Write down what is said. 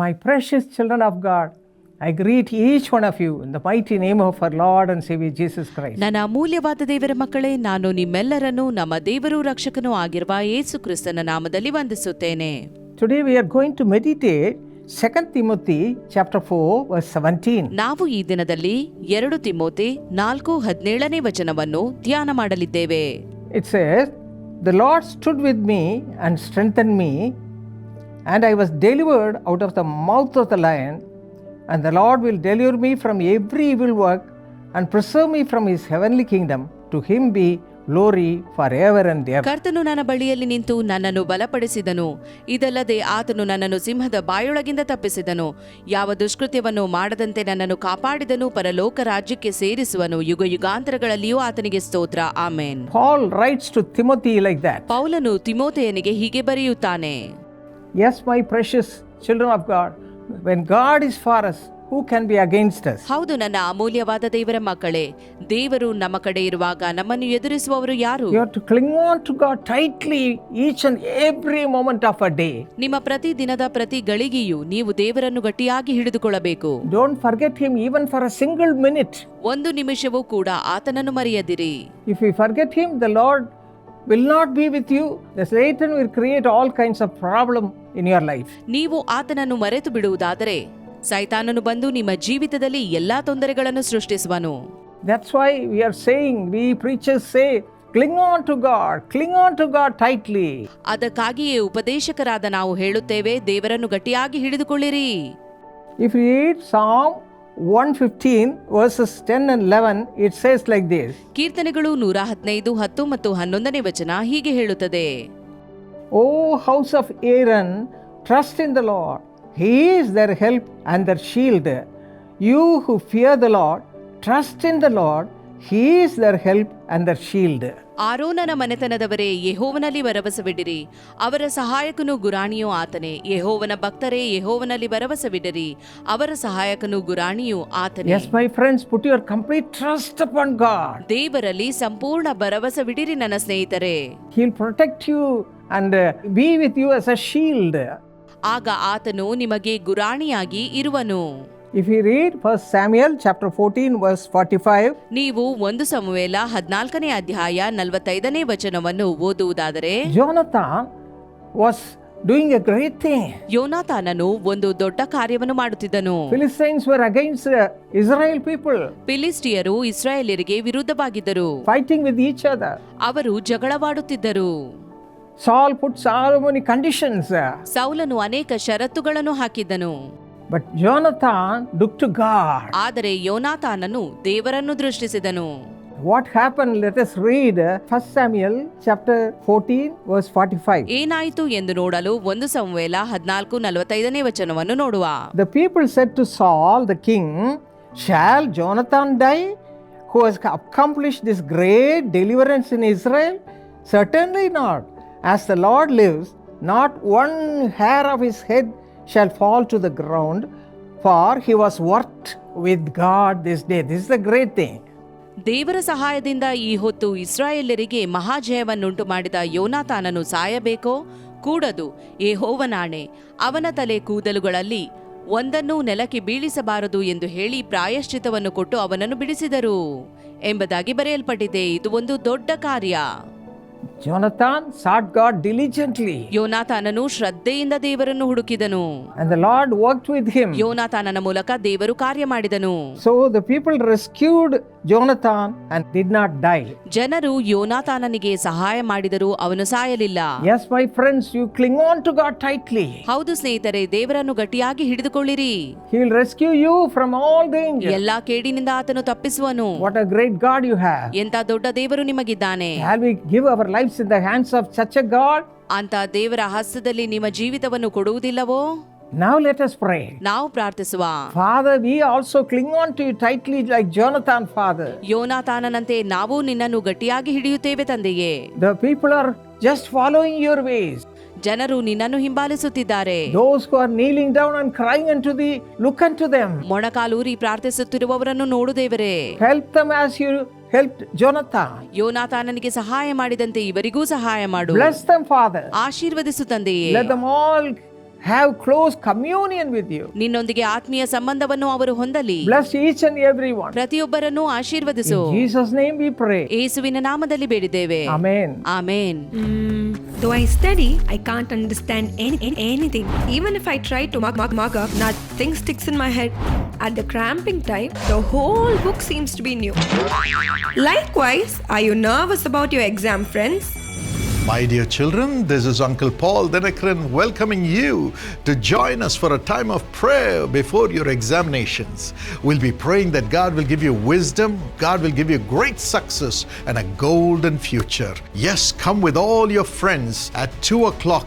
My precious children of God, I greet each one of you in the mighty name of our Lord and Savior Jesus Christ. ನನ್ನ ಅಮೂಲ್ಯವಾದ ದೇವರ ಮಕ್ಕಳೇ ನಾನು ನಿಮ್ಮೆಲ್ಲರನ್ನು ನಮ್ಮ ದೇವರು ರಕ್ಷಕನೂ ಆಗಿರುವ ಯೇಸು ಕ್ರಿಸ್ತನ ನಾಮದಲ್ಲಿ ವಂದಿಸುತ್ತೇನೆ Today we are going to meditate 2 Timothy chapter 4 verse 17. ನಾವು ಈ ದಿನದಲ್ಲಿ ಎರಡು ತಿಮೋತಿ ನಾಲ್ಕು ಹದಿನೇಳನೇ ವಚನವನ್ನು ಧ್ಯಾನ ಮಾಡಲಿದ್ದೇವೆ It says, The Lord stood with me and strengthened me, and I was delivered out of the mouth of the lion, and the Lord will deliver me from every evil work and preserve me from his heavenly kingdom. To him be glory forever and ever. ಕರ್ತನು ನನ್ನ ಬಳಿಯಲ್ಲಿ ನಿಂತು ನನ್ನನ್ನು ಬಲಪಡಿಸಿದನು ಇದಲ್ಲದೆ ಆತನು ನನ್ನನ್ನು ಸಿಂಹದ ಬಾಯೊಳಗಿಂದ ತಪ್ಪಿಸಿದನು ಯಾವ ದುಷ್ಕೃತ್ಯವನ್ನು ಮಾಡದಂತೆ ನನ್ನನ್ನು ಕಾಪಾಡಿದನು ಪರಲೋಕ ರಾಜ್ಯಕ್ಕೆ ಸೇರಿಸುವನು ಯುಗ ಯುಗಾಂತರಗಳಲ್ಲಿಯೂ ಆತನಿಗೆ ಸ್ತೋತ್ರ ಆಮೇನ್ Paul writes to Timothy like that ಪೌಲನು ತಿಮೋತೆಯನಿಗೆ ಹೀಗೆ ಬರೆಯುತ್ತಾನೆ Yes, my precious children of God, when God is for us, who can be against us? ಹೌದು ನನ್ನ ಅಮೂಲ್ಯವಾದ ದೇವರ ಮಕ್ಕಳೇ ದೇವರು ನಮ್ಮ ಕಡೆ ಇರುವಾಗ ನಮ್ಮನ್ನು ಎದುರಿಸುವವರು ಯಾರು You have to cling on to God tightly each and every moment of a day. ನಿಮ್ಮ ಪ್ರತಿ ದಿನದ ಪ್ರತಿ ಗಳಿಗೆಯೂ ನೀವು ದೇವರನ್ನು ಗಟ್ಟಿಯಾಗಿ ಹಿಡಿದುಕೊಳ್ಳಬೇಕು Don't forget Him even for a single minute. ಒಂದು ನಿಮಿಷವೂ ಕೂಡ ಆತನನ್ನು ಮರೆಯದಿರಿ If you forget Him, the Lord will not be with you. The Satan will create all kinds of problem in your life. ನೀವು ಆತನನ್ನು ಮರೆತು ಬಿಡುವುದಾದರೆ ಸೈತಾನನು ಬಂದು ನಿಮ್ಮ ಜೀವಿತದಲ್ಲಿ ಎಲ್ಲಾ ತೊಂದರೆಗಳನ್ನು ಸೃಷ್ಟಿಸುವನು That's why we are saying, we preachers say, cling on to God, cling on to God tightly. ಅದಕ್ಕಾಗಿಯೇ ಉಪದೇಶಕರಾದ ನಾವು ಹೇಳುತ್ತೇವೆ ದೇವರನ್ನು ಗಟ್ಟಿಯಾಗಿ ಹಿಡಿದುಕೊಳ್ಳಿರಿ If you read Psalm ಕೀರ್ತನೆಗಳು ನೂರ ಹದಿನೈದು ಹತ್ತು ಮತ್ತು ಹನ್ನೊಂದನೇ ವಚನ ಹೀಗೆ ಹೇಳುತ್ತದೆ. O house of Aaron trust in the Lord he is their help and their shield you who fear the Lord trust in the Lord He is their help and their shield. ಆರೋನನ ಮನೆತನದವರೇ ಯೆಹೋವನಲ್ಲಿ ಭರವಸವಿಡಿರಿ ಅವರ ಸಹಾಯಕನು ಗುರಾಣಿಯೂ ಆತನೇ ಯೆಹೋವನ ಭಕ್ತರೇ ಯೆಹೋವನಲ್ಲಿ ಭರವಸವಿಡಿರಿ ಅವರ ಸಹಾಯಕನು ಗುರಾಣಿಯೂ ಆತನೇ Yes, my friends, put your complete trust upon God. ದೇವರಲ್ಲಿ ಸಂಪೂರ್ಣ ಭರವಸವಿಡಿರಿ ನನ್ನ ಸ್ನೇಹಿತರೆ he protect you and and be with you as a shield. ಆಗ ಆತನು ನಿಮಗೆ ಗುರಾಣಿಯಾಗಿ ಇರುವನು If you read 1 Samuel chapter 14, verse 45, ನೀವು ಒಂದು ಸಮುವೇಲ ಹದಿನಾಲ್ಕನೇ ಅಧ್ಯಾಯ ನಲವತ್ತೈದನೇ ವಚನವನ್ನು ಓದುವುದಾದರೆ Jonathan was doing a great thing. ಯೋನಾತಾನನು ಒಂದು ದೊಡ್ಡ ಕಾರ್ಯವನ್ನು ಮಾಡುತ್ತಿದ್ದನು Philistines were against uh, Israel people, ಫಿಲಿಸ್ಟಿಯರು ಇಸ್ರಾಯೇಲರಿಗೆ ವಿರುದ್ಧವಾಗಿದ್ದರು fighting with each other. ಅವರು ಜಗಳವಾಡುತ್ತಿದ್ದರು Saul put so many conditions, uh, ಸೌಲನು ಅನೇಕ ಷರತ್ತುಗಳನ್ನು ಹಾಕಿದ್ದನು but Jonathan looked to God. ಆದರೆ ಯೋನಾತಾನನು ದೇವರನ್ನು ದೃಷ್ಟಿಸಿದನು What happened? Let us read uh, 1 Samuel chapter 14, verse 45. ಏನಾಯಿತು ಎಂದು ನೋಡಲು ಒಂದು ಸಂವೇಲ ಹದಿನಾಲ್ಕು ನಲವತ್ತೈದನೇ ವಚನವನ್ನು ನೋಡುವ The people said to Saul, the king, Shall Jonathan die, who has accomplished this great deliverance in Israel? Certainly not. As the Lord lives, not one hair of his head shall fall to the ground, for he was worked with God this day. This is the great thing. ದೇವರ ಸಹಾಯದಿಂದ ಈ ಹೊತ್ತು ಇಸ್ರಾಯೇಲರಿಗೆ ಮಹಾಜಯವನ್ನುಂಟು ಮಾಡಿದ ಯೋನಾತಾನನು ಸಾಯಬೇಕೋ ಕೂಡದು ಯೆಹೋವನಾಣೆ ಅವನ ತಲೆ ಕೂದಲುಗಳಲ್ಲಿ ಒಂದನ್ನೂ ನೆಲಕ್ಕೆ ಬೀಳಿಸಬಾರದು ಎಂದು ಹೇಳಿ ಪ್ರಾಯಶ್ಚಿತವನ್ನು ಕೊಟ್ಟು ಅವನನ್ನು ಬಿಡಿಸಿದರು ಎಂಬುದಾಗಿ ಬರೆಯಲ್ಪಟ್ಟಿದೆ ಇದು ಒಂದು ದೊಡ್ಡ ಕಾರ್ಯ Jonathan sought God diligently, ಯೋನಾತಾನನು ಶ್ರದ್ಧೆಯಿಂದ ದೇವರನ್ನು ಹುಡುಕಿದನು and the Lord worked with him. ಯೋನಾತಾನನ ಮೂಲಕ ದೇವರು ಕಾರ್ಯ ಮಾಡಿದನು So the people rescued Jonathan and did not die. ಜನರು ಯೋನಾತಾನನಿಗೆ ಸಹಾಯ ಮಾಡಿದರೂ ಅವನು ಸಾಯಲಿಲ್ಲ Yes, my friends, you cling on to God tightly. ಹೌದು ಸ್ನೇಹಿತರೆ ದೇವರನ್ನು ಗಟ್ಟಿಯಾಗಿ ಹಿಡಿದುಕೊಳ್ಳಿರಿ He will rescue you from all danger. ಎಲ್ಲಾ ಕೇಡಿನಿಂದ ಆತನು ತಪ್ಪಿಸುವನು What a great God you have. ಎಂತ ದೊಡ್ಡ ದೇವರು ನಿಮಗಿದ್ದಾನೆ Shall we give our lives in the hands of such a God? ಅಂತ ದೇವರ ಹಸ್ತದಲ್ಲಿ ನಿಮ್ಮ ಜೀವಿತವನ್ನು ಕೊಡುವುದಿಲ್ಲವೋ Now let us pray. ನಾವು ಪ್ರಾರ್ಥಿಸುವ Father, we also cling on to you tightly like Jonathan, Father. ಯೋನಾತಾನನಂತೆ ನಾವು ನಿನ್ನನ್ನು ಗಟ್ಟಿಯಾಗಿ ಹಿಡಿಯುತ್ತೇವೆ ತಂದೆಯೇ The people are just following your ways. ಜನರು ನಿನ್ನನ್ನು ಹಿಂಬಾಲಿಸುತ್ತಿದ್ದಾರೆ Those who are kneeling down and crying unto thee, look unto them. ಮೊಣಕಾಲೂರಿ ಪ್ರಾರ್ಥಿಸುತ್ತಿರುವವರನ್ನು ನೋಡು ದೇವರೇ Help them as you helped Jonathan. ಯೋನಾತಾನನಿಗೆ ಸಹಾಯ ಮಾಡಿದಂತೆ ಇವರಿಗೂ ಸಹಾಯ ಮಾಡು Bless them, Father. ಆಶೀರ್ವದಿಸು ತಂದೆಯೇ Let them all have close communion with you. ನಿನ್ನೊಂದಿಗೆ ಆತ್ಮೀಯ ಸಂಬಂಧವನ್ನು ಅವರು ಹೊಂದಲಿ Bless each and every one. ಪ್ರತಿಯೊಬ್ಬರನ್ನು ಆಶೀರ್ವದಿಸು In Jesus' name we pray. ಏಸುವಿನ ನಾಮದಲ್ಲಿ ಬೇಡಿದ್ದೇವೆ Amen. Amen Mm, though I study, I can't understand any, any- anything. Even if I try to mug, mug, mug up, nothing sticks in my head. At the cramping time, the whole book seems to be new. Likewise, are you nervous about your exam, friends? My dear children, this is Uncle Paul Denekran welcoming you to join us for a time of prayer before your examinations. We'll be praying that God will give you wisdom, God will give you great success and a golden future. Yes, come with all your friends at 2 o'clock